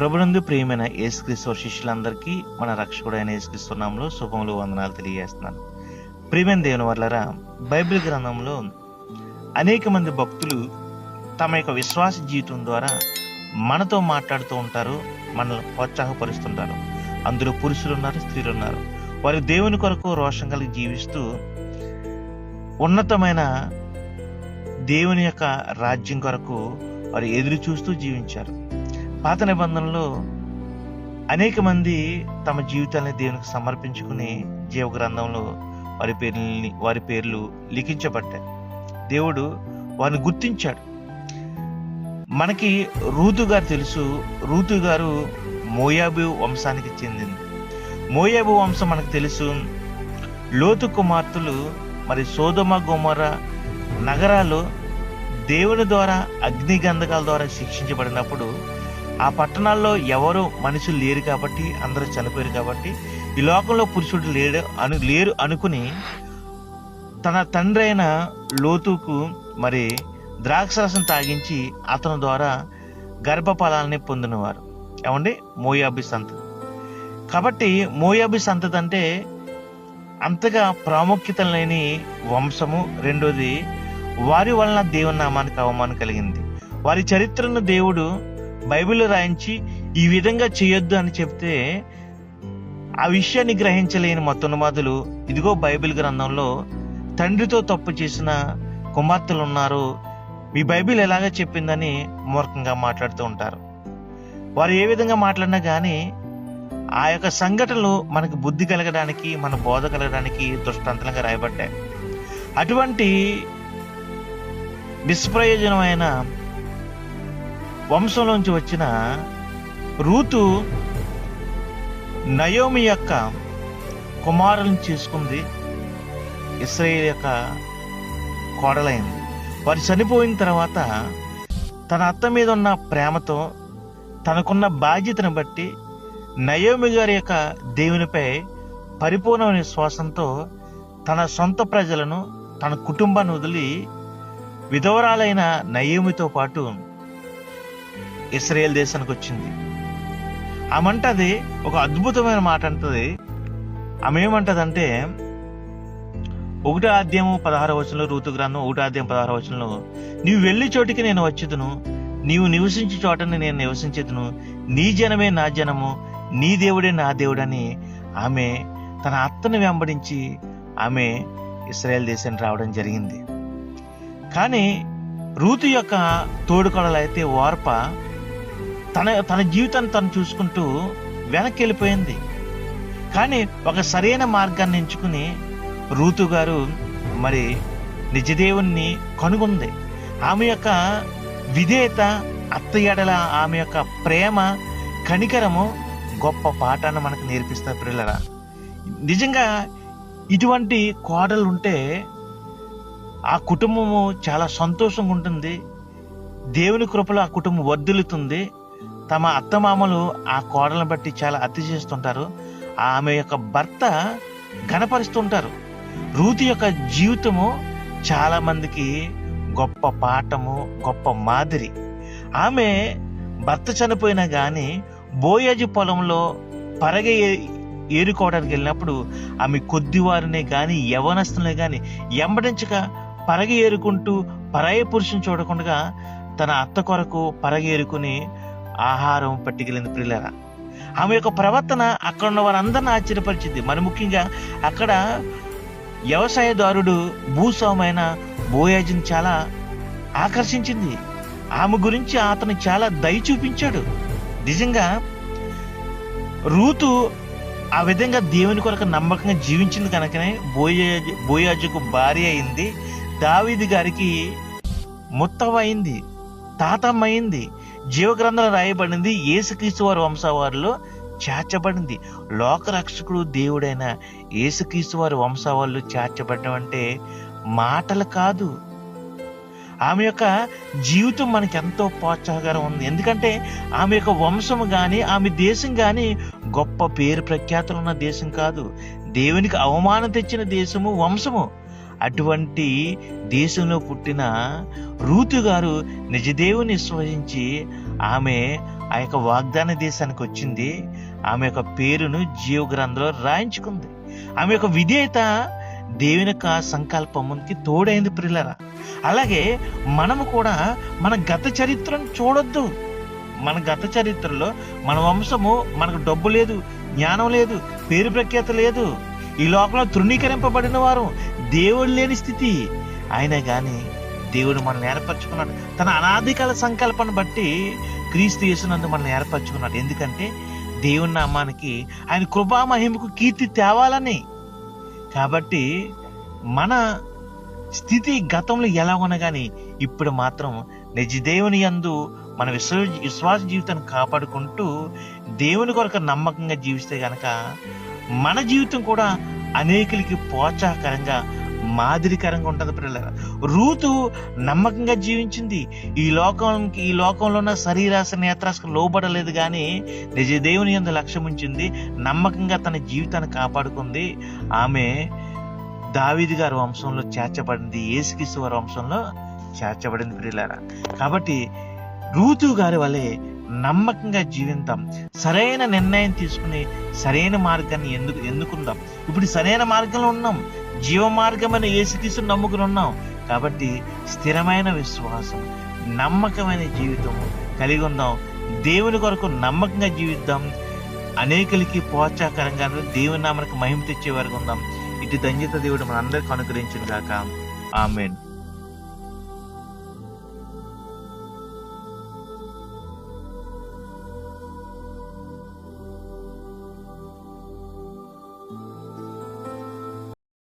ప్రభునందు ప్రియమైన యేసుక్రీస్తు శిష్యులందరికీ మన రక్షకుడైన యేసుక్రీస్తునామంలో శుభములు వందనాలు తెలియజేస్తున్నాను. ప్రియమైన దేవుని వల్లరా బైబిల్ గ్రంథంలో అనేక మంది భక్తులు తమ యొక్క విశ్వాస జీవితం ద్వారా మనతో మాట్లాడుతూ ఉంటారు మనల్ని ప్రోత్సాహపరుస్తుంటారు. అందులో పురుషులు ఉన్నారు స్త్రీలు ఉన్నారు. వారు దేవుని కొరకు రోషం కలిగి జీవిస్తూ ఉన్నతమైన దేవుని యొక్క రాజ్యం కొరకు వారు ఎదురు చూస్తూ జీవించారు. పాత నిబంధనలో అనేక మంది తమ జీవితాన్ని దేవునికి సమర్పించుకుని జీవ గ్రంథంలో వారి పేర్లని వారి పేర్లు లిఖించబడ్డాయి. దేవుడు వారిని గుర్తించాడు. మనకి రూతు గారు తెలుసు రూతు గారు మోయాబు వంశానికి చెందింది. మోయాబు వంశం మనకు తెలుసు. లోతు కుమార్తెలు మరి సోదమ గోమర నగరాలు దేవుని ద్వారా అగ్ని గంధకాల ద్వారా శిక్షించబడినప్పుడు ఆ పట్టణాల్లో ఎవరు మనుషులు లేరు కాబట్టి అందరూ చనిపోయారు కాబట్టి ఈ లోకంలో పురుషుడు లేడు అను లేరు అనుకుని తన తండ్రి అయిన లోతుకు మరి ద్రాక్షరసం తాగించి అతని ద్వారా గర్భఫలాలని పొందినవారు. ఏమండి? మోయాబి సంతతి. కాబట్టి మోయాబి సంతతి అంటే అంతగా ప్రాముఖ్యత లేని వంశము. రెండోది వారి వలన దేవుని నామానికి అవమానం కలిగింది. వారి చరిత్రను దేవుడు బైబిల్ రాయించి ఈ విధంగా చేయొద్దు అని చెప్తే ఆ విషయాన్ని గ్రహించలేని మొత్తనుమాదులు ఇదిగో బైబిల్ గ్రంథంలో తండ్రితో తప్పు చేసిన కుమార్తెలు ఉన్నారు. మీ బైబిల్ ఎలాగ చెప్పిందని మూర్ఖంగా మాట్లాడుతూ ఉంటారు. వారు ఏ విధంగా మాట్లాడినా కానీ ఆ యొక్క సంఘటనలు మనకు బుద్ధి కలగడానికి మన బోధ కలగడానికి దృష్టాంతంగా రాయబడ్డాయి. అటువంటి నిష్ప్రయోజనమైన వంశంలోంచి వచ్చిన రూతు నయోమి యొక్క కుమారులను చేసుకుంది. ఇస్రాయేల్ యొక్క కోడలైంది. వారు చనిపోయిన తర్వాత తన అత్త మీద ఉన్న ప్రేమతో తనకున్న బాధ్యతను బట్టి నయోమి గారి యొక్క దేవునిపై పరిపూర్ణమైన విశ్వాసంతో తన సొంత ప్రజలను తన కుటుంబాన్ని వదిలి విధవరాలైన నయోమితో పాటు ఇస్రాయేల్ దేశానికి వచ్చింది. ఆమంటది ఒక అద్భుతమైన మాట అంటది. ఆమె ఏమంటదంటే ఒకటో అధ్యాయము పదహారు వచనంలో ఋతు గ్రంథం ఒకటో అధ్యాయం పదహారు వచనంలో నీవు వెళ్ళి చోటికి నేను వచ్చేదును. నీవు నివసించే చోటని నేను నివసించేదును. నీ జనమే నా జనము. నీ దేవుడే నా దేవుడని ఆమె తన అత్తను వెంబడించి ఆమె ఇస్రాయేల్ దేశానికి రావడం జరిగింది. కానీ రూతు యొక్క తోడుకొడలు అయితే ఓర్ప తన తన జీవితాన్ని తను చూసుకుంటూ వెనక్కి వెళ్ళిపోయింది కానీ ఒక సరైన మార్గాన్ని ఎంచుకుని రూతు గారు మరి నిజదేవుణ్ణి కనుగొంది. ఆమె యొక్క విధేయత అత్త ఆమె యొక్క ప్రేమ కనికరము గొప్ప పాఠాన్ని మనకు నేర్పిస్తారు పిల్లరా నిజంగా ఇటువంటి కోడలు ఉంటే ఆ కుటుంబము చాలా సంతోషంగా ఉంటుంది. దేవుని కృపలో ఆ కుటుంబం వర్ధిల్లుతుంది. తమ అత్తమామలు ఆ కోడలను బట్టి చాలా అతి చేస్తుంటారు. ఆమె యొక్క భర్త ఘనపరుస్తుంటారు రూతి యొక్క జీవితము చాలా మందికి గొప్ప పాఠము గొప్ప మాదిరి. ఆమె భర్త చనిపోయినా కానీ బోయాజు పొలంలో పరగ ఏ- ఏరుకోవడానికి వెళ్ళినప్పుడు ఆమె కొద్దివారినే కానీ యవనస్తులనే కానీ ఎంబడించక పరగ ఏరుకుంటూ పరాయ పురుషుని చూడకుండా తన అత్త కొరకు పరగ ఏరుకుని ఆహారం పట్టుకెళ్ళింది ప్రిల్లరా ఆమె యొక్క ప్రవర్తన అక్కడ ఉన్న వారందరిని ఆశ్చర్యపరిచింది. మరి ముఖ్యంగా అక్కడ వ్యవసాయదారుడు భూస్వామైన బోయాజిని చాలా ఆకర్షించింది. ఆమె గురించి అతను చాలా దయ చూపించాడు. నిజంగా రూతు ఆ విధంగా దేవుని కొరకు నమ్మకంగా జీవించింది కనుకనే బోయాజు బోయాజుకు భార్య అయింది. దావీది గారికి ముత్తవైంది తాతమ్మ అయింది. జీవగ్రంథంలో రాయబడింది యేసుక్రీస్తు వారి వంశవారిలో చేర్చబడింది. లోకరక్షకుడు దేవుడైన యేసుక్రీస్తు వారి వంశవాళ్ళు చేర్చబడడం అంటే మాటలు కాదు. ఆమె యొక్క జీవితం మనకి ఎంతో ప్రోత్సాహకరం ఉంది. ఎందుకంటే ఆమె యొక్క వంశము కానీ ఆమె దేశం కానీ గొప్ప పేరు ప్రఖ్యాతులు ఉన్న దేశం కాదు. దేవునికి అవమానం తెచ్చిన దేశము వంశము. అటువంటి దేశంలో పుట్టిన రూతు గారు నిజదేవుని విశ్వసించి ఆమె ఆ యొక్క వాగ్దాన దేశానికి వచ్చింది. ఆమె యొక్క పేరును జీవ గ్రంథంలో రాయించుకుంది. ఆమె యొక్క విధేయత దేవుని యొక్క సంకల్పముకి తోడైంది ప్రిల్లరా. అలాగే మనము కూడా మన గత చరిత్రను చూడొద్దు. మన గత చరిత్రలో మన వంశము మనకు డబ్బు లేదు జ్ఞానం లేదు పేరు ప్రఖ్యాత లేదు. ఈ లోకంలో తృణీకరింపబడిన వారు దేవుడు లేని స్థితి. అయినా కానీ దేవుడు మనల్ని ఏర్పరచుకున్నాడు. తన అనాదికాల సంకల్పాన్ని బట్టి క్రీస్తు యేసునందు మనల్ని ఏర్పరచుకున్నాడు. ఎందుకంటే దేవుని నామానికి ఆయన కృపా మహిమకు కీర్తి తేవాలని. కాబట్టి మన స్థితి గతంలో ఎలా ఉన్నా కానీ ఇప్పుడు మాత్రం నిజ దేవుని యందు మన విశ్వ విశ్వాస జీవితాన్ని కాపాడుకుంటూ దేవుని కొరకు నమ్మకంగా జీవిస్తే గనక మన జీవితం కూడా అనేకులకి ప్రోత్సాహకరంగా మాదిరికరంగా ఉంటుంది పిల్లల రూతు నమ్మకంగా జీవించింది. ఈ లోకంకి ఈ లోకంలో ఉన్న శరీరాశ నేత్రాశకు లోబడలేదు కానీ నిజ దేవుని యందు లక్ష్యం ఉంచింది. నమ్మకంగా తన జీవితాన్ని కాపాడుకుంది. ఆమె దావిది గారి వంశంలో చేర్చబడింది. ఏసుకిసు వారి వంశంలో చేర్చబడింది ప్రియులారా కాబట్టి రూతు గారి వలె నమ్మకంగా జీవిద్దాం సరైన నిర్ణయం తీసుకుని సరైన మార్గాన్ని ఎందుకు ఎందుకుందాం? ఇప్పుడు సరైన మార్గంలో ఉన్నాం. జీవ మార్గమైన ఏసుక్రీస్తు నమ్ముకుని ఉన్నాం. కాబట్టి స్థిరమైన విశ్వాసం నమ్మకమైన జీవితం కలిగి ఉందాం. దేవుని కొరకు నమ్మకంగా జీవిద్దాం. అనేకులకి ప్రోత్సాహకరంగా దేవుని నామనికి మహిమ తెచ్చే వరకు ఉందాం. ఇటు దంజిత దేవుడు మనందరికీ అనుగ్రహించిన గాక ఆమెన్.